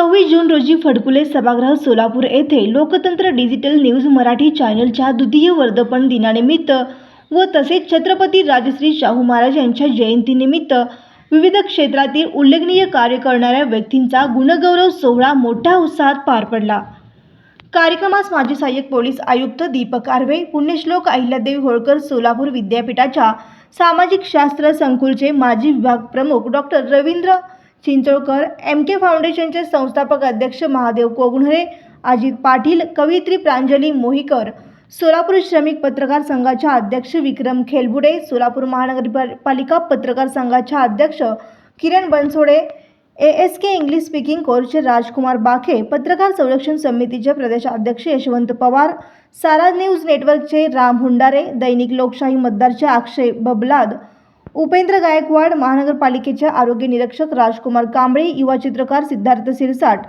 सव्वीस जून रोजी फडकुले सभागृह सोलापूर येथे लोकतंत्र डिजिटल न्यूज मराठी चॅनलच्या द्वितीय वर्धपन दिनानिमित्त व तसेच छत्रपती राजश्री शाहू महाराज यांच्या जयंतीनिमित्त विविध क्षेत्रातील उल्लेखनीय कार्य करणाऱ्या व्यक्तींचा गुणगौरव सोहळा मोठ्या उत्साहात पार पडला. कार्यक्रमास माजी सहाय्यक पोलीस आयुक्त दीपक आर्वे पुण्यश्लोक अहिल्यादेवी होळकर सोलापूर विद्यापीठाच्या सामाजिक शास्त्र संकुलचे माजी विभाग प्रमुख doctor Ravindra Chincholkar M K फाउंडेशनचे संस्थापक अध्यक्ष महादेव कोगणरे अजित पाटील कवयित्री प्रांजली मोहीकर सोलापूर श्रमिक पत्रकार संघाच्या अध्यक्ष विक्रम खेलबुडे सोलापूर महानगरपालिका पत्रकार संघाच्या अध्यक्ष Kiran Bansode A S K English speaking कोर्सचे राजकुमार बाखे पत्रकार संरक्षण समितीचे प्रदेशाध्यक्ष यशवंत पवार सारा न्यूज नेटवर्कचे राम हुंडारे दैनिक लोकशाही मतदारचे अक्षय बबलाद उपेंद्र गायकवाड महानगरपालिकेचे आरोग्य निरीक्षक राजकुमार कांबळे युवा चित्रकार सिद्धार्थ सिरसाट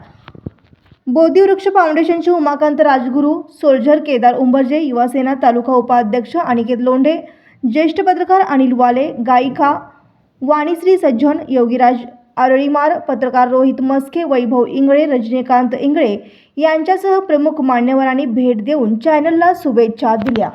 बोधिवृक्ष फाउंडेशनचे उमाकांत राजगुरू सोल्जर केदार उंबरजे युवासेना तालुका उपाध्यक्ष अनिकेत लोंढे ज्येष्ठ पत्रकार अनिल वाले गायिका वाणीश्री सज्जन योगीराज आरळीमार पत्रकार रोहित मस्के वैभव इंगळे रजनीकांत इंगळे यांच्यासह प्रमुख मान्यवरांनी भेट देऊन चॅनलला शुभेच्छा दिल्या.